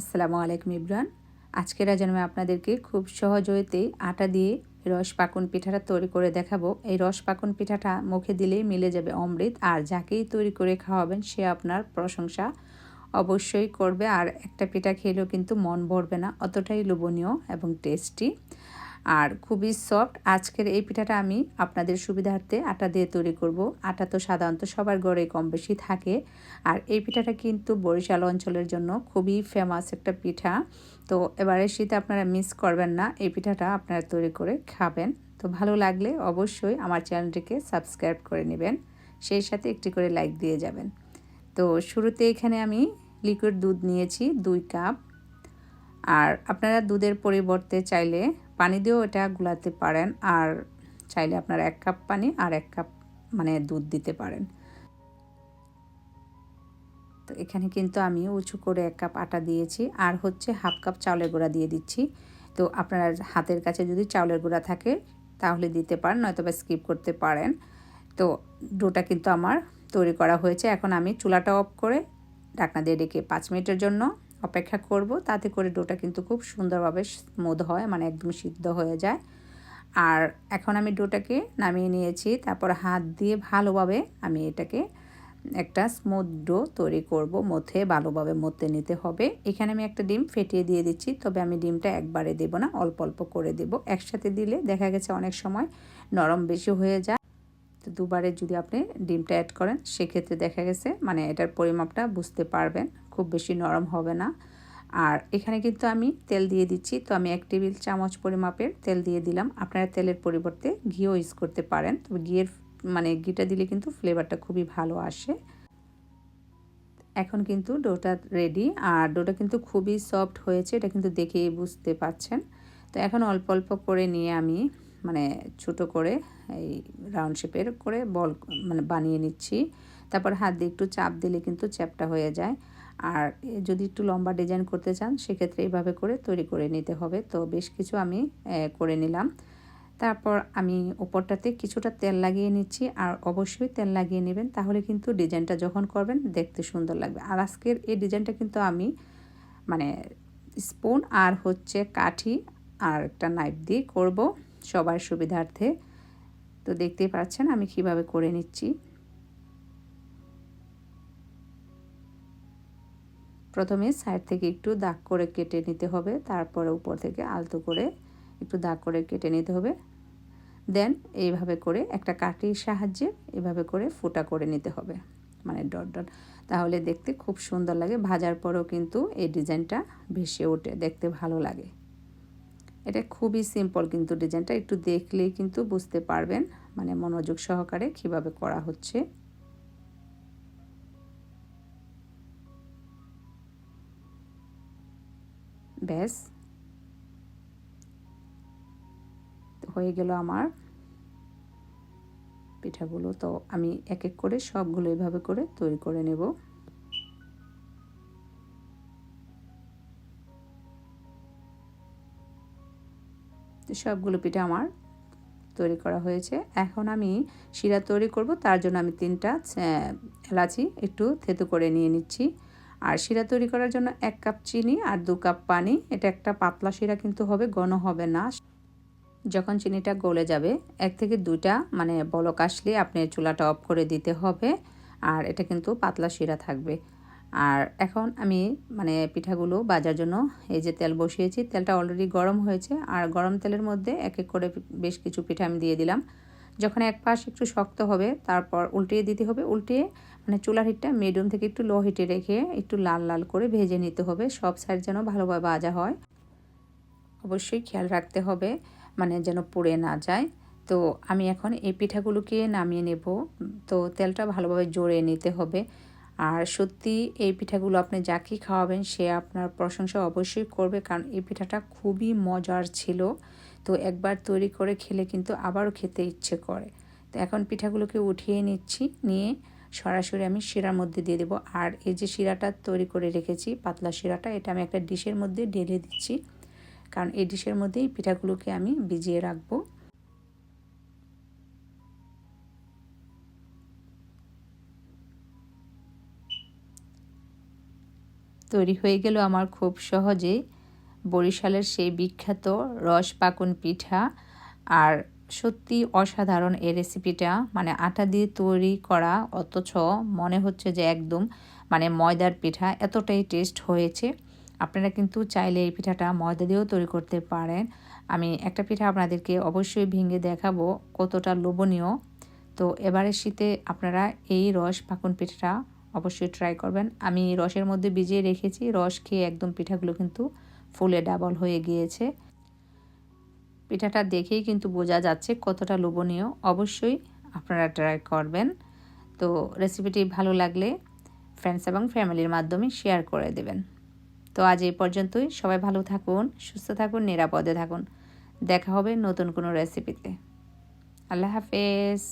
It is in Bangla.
আসসালামু আলাইকুম ইব্রান। আজকের আজ আমি আপনাদেরকে খুব সহজ হইতে আটা দিয়ে রস পাকন পিঠাটা তৈরি করে দেখাবো। এই রস পাকন পিঠাটা মুখে দিলেই মিলে যাবে অমৃত, আর যাকেই তৈরি করে খাওয়াবেন সে আপনার প্রশংসা অবশ্যই করবে। আর একটা পিঠা খেলেও কিন্তু মন ভরবে না, অতটাই লোভনীয় এবং টেস্টি। আর খুবই সফট আজকের এই পিঠাটা আমি আপনাদের সুবিধার্থে আটা দিয়ে তৈরি করব। আটা তো সাধারণত সবার ঘরে কম বেশি থাকে। আর এই পিঠাটা কিন্তু বরিশাল অঞ্চলের জন্য খুবই ফেমাস একটা পিঠা। তো এবারে শীতে আপনারা মিস করবেন না, এই পিঠাটা আপনারা তৈরি করে খাবেন। তো ভালো লাগলে অবশ্যই আমার চ্যানেলটিকে সাবস্ক্রাইব করে নেবেন। সেই সাথে একটি করে লাইক দিয়ে যাবেন। তো শুরুতে এখানে আমি লিকুইড দুধ নিয়েছি, দুই কাপ আর আপনারা দুধের পরিবর্তে চাইলে পানি দিয়েও এটা গুলাতে পারেন আর চাইলে আপনার এক কাপ পানি আর এক কাপ মানে দুধ দিতে পারেন। তো এখানে কিন্তু আমি উঁচু করে এক কাপ আটা দিয়েছি আর হচ্ছে হাফ কাপ চাউলের গুঁড়া দিয়ে দিচ্ছি। তো আপনার হাতের কাছে যদি চাউলের গুঁড়া থাকে তাহলে দিতে পারেন, নয়তো বা স্কিপ করতে পারেন। তো ডোটা কিন্তু আমার তৈরি করা হয়েছে। এখন আমি চুলাটা অফ করে ঢাকনা দিয়ে ডেকে পাঁচ মিনিটের জন্য অপেক্ষা করব। তাতে করে ডোটা কিন্তু খুব সুন্দরভাবে স্মুদ হয় মানে একদম সিদ্ধ হয়ে যায়। আর এখন আমি ডোটাকে নামিয়ে নিয়েছি। তারপর হাত দিয়ে ভালোভাবে আমি এটাকে একটা স্মুথ ডো তৈরি করব। মধ্যে ভালোভাবে মধ্যে নিতে হবে। এখানে আমি একটা ডিম ফেটিয়ে দিয়ে দিচ্ছি, তবে আমি ডিমটা একবারে দেব না, অল্প অল্প করে দেব। একসাথে দিলে দেখা গেছে অনেক সময় নরম বেশি হয়ে যায়। তো দুবারে যদি আপনি ডিমটা অ্যাড করেন, সেক্ষেত্রে দেখা গেছে মানে এটার পরিমাপটা বুঝতে পারবেন, খুব বেশি নরম হবে না। আর এখানে কিন্তু আমি তেল দিয়ে দিচ্ছি, তো আমি এক টেবিল চামচ পরিমাপের তেল দিয়ে দিলাম। আপনারা তেলের পরিবর্তে ঘিও ইউজ করতে পারেন, তবে ঘিয়ের মানে ঘিটা দিলে কিন্তু ফ্লেভারটা খুবই ভালো আসে। এখন কিন্তু ডোটা রেডি আর ডোটা কিন্তু খুবই সফট হয়েছে, এটা কিন্তু দেখেই বুঝতে পাচ্ছেন। তো এখন অল্প অল্প করে নিয়ে আমি মানে ছোট করে এই রাউন্ড শেপের করে বল মানে বানিয়ে নিচ্ছি। তারপর হাত দিয়ে একটু চাপ দিলে কিন্তু চ্যাপটা হয়ে যায়। আর যদি একটু লম্বা ডিজাইন করতে চান, সেক্ষেত্রে এইভাবে করে তৈরি করে নিতে হবে। তো বেশ কিছু আমি করে নিলাম। তারপর আমি ওপরটাতে কিছুটা তেল লাগিয়ে নিচ্ছি। আর অবশ্যই তেল লাগিয়ে নেবেন, তাহলে কিন্তু ডিজাইনটা যখন করবেন, দেখতে সুন্দর লাগবে। আর আজকের এই ডিজাইনটা কিন্তু আমি মানে স্পুন আর হচ্ছে কাঠি আর একটা নাইফ দিয়ে করব। সবার সুবিধার্থে। তো দেখতেই পাচ্ছেন আমি কীভাবে করে নিচ্ছি। প্রথমে সাইড থেকে একটু দাগ করে কেটে নিতে হবে, তারপরে উপর থেকে আলতো করে একটু দাগ করে কেটে নিতে হবে। দেন এইভাবে করে একটা কাঠির সাহায্যে এভাবে করে ফোটা করে নিতে হবে মানে ডট ডট। তাহলে দেখতে খুব সুন্দর লাগে, ভাজার পরেও কিন্তু এই ডিজাইনটা ভেসে ওঠে, দেখতে ভালো লাগে। এটা খুবই সিম্পল কিন্তু ডিজাইনটা। একটু দেখলেই কিন্তু বুঝতে পারবেন মানে মনোযোগ সহকারে কীভাবে করা হচ্ছে। ব্যাস। হয়ে গেল আমার পিঠাগুলো। তো আমি এক এক করে সবগুলো এভাবে করে তৈরি করে নেব। সবগুলো পিঠা আমার তৈরি করা হয়েছে। এখন আমি শিরা তৈরি করব, তার জন্য আমি তিনটা এলাচি একটু থেতু করে নিয়ে নিচ্ছি। আর শিরা তৈরি করার জন্য এক কাপ চিনি আর দু কাপ পানি। এটা একটা পাতলা শিরা কিন্তু হবে, ঘন হবে না। যখন চিনিটা গলে যাবে, এক থেকে দুইটা মানে বলক আসলে আপনি চুলাটা অফ করে দিতে হবে। আর এটা কিন্তু পাতলা শিরা থাকবে। আর এখন আমি মানে পিঠাগুলো বাজার জন্য এই যে তেল বসিয়েছি, তেলটা অলরেডি গরম হয়েছে আর গরম তেলের মধ্যে এক এক করে বেশ কিছু পিঠা আমি দিয়ে দিলাম। যখন এক পাশ একটু শক্ত হবে তারপর উল্টিয়ে দিতে হবে, উল্টিয়ে মানে চুলার হিটটা মিডিয়াম থেকে একটু লো হিটে রেখে একটু লাল লাল করে ভেজে নিতে হবে, সব সাইড যেন ভালোভাবে ভাজা হয়। অবশ্যই খেয়াল রাখতে হবে মানে যেন পুড়ে না যায়। তো আমি এখন এই পিঠাগুলোকে নামিয়ে নেব। তো তেলটা ভালোভাবে জড়িয়ে নিতে হবে। আর সত্যি এই পিঠাগুলো আপনি যাকে খাওয়াবেন সে আপনার প্রশংসা অবশ্যই করবে, কারণ এই পিঠাটা খুবই মজার ছিল। তো একবার তৈরি করে খেলে কিন্তু আবারও খেতে ইচ্ছে করে। তো এখন পিঠাগুলোকে উঠিয়ে নিচ্ছি, নিয়ে সরাসরি আমি শিরার মধ্যে দিয়ে দেবো। আর এই যে শিরাটা তৈরি করে রেখেছি, পাতলা শিরাটা, এটা আমি একটা ডিশের মধ্যে ঢেলে দিচ্ছি। কারণ এই ডিশের মধ্যেই পিঠাগুলোকে আমি ভিজিয়ে রাখব। তৈরি হয়ে গেল আমার খুব সহজেই বরিশালের সেই বিখ্যাত রস পাকুন পিঠা আর সত্যি অসাধারণ এই রেসিপিটা মানে আটা দিয়ে তৈরি করা অথচ মনে হচ্ছে যে একদম মানে ময়দার পিঠা। এতটাই টেস্ট হয়েছে। আপনারা কিন্তু চাইলে এই পিঠাটা ময়দা দিয়েও তৈরি করতে পারেন। আমি একটা পিঠা আপনাদেরকে অবশ্যই ভেঙে দেখাবো কতটা লোভনীয়। তো এবারে শীতে আপনারা এই রস পাকুন পিঠাটা অবশ্যই ট্রাই করবেন। আমি রসের মধ্যে ভিজিয়ে রেখেছি। রস খেয়ে একদম পিঠাগুলো কিন্তু ফুলে ডাবল হয়ে গিয়েছে। পিঠাটা দেখেই কিন্তু বোঝা যাচ্ছে কতটা লোভনীয়। অবশ্যই আপনারা ট্রাই করবেন। তো রেসিপিটি ভালো লাগলে ফ্রেন্ডস এবং ফ্যামিলির মাধ্যমে শেয়ার করে দেবেন। তো আজ এই পর্যন্তই। সবাই ভালো থাকুন, সুস্থ থাকুন, নিরাপদে থাকুন। দেখা হবে নতুন কোনো রেসিপিতে আল্লাহ হাফেজ।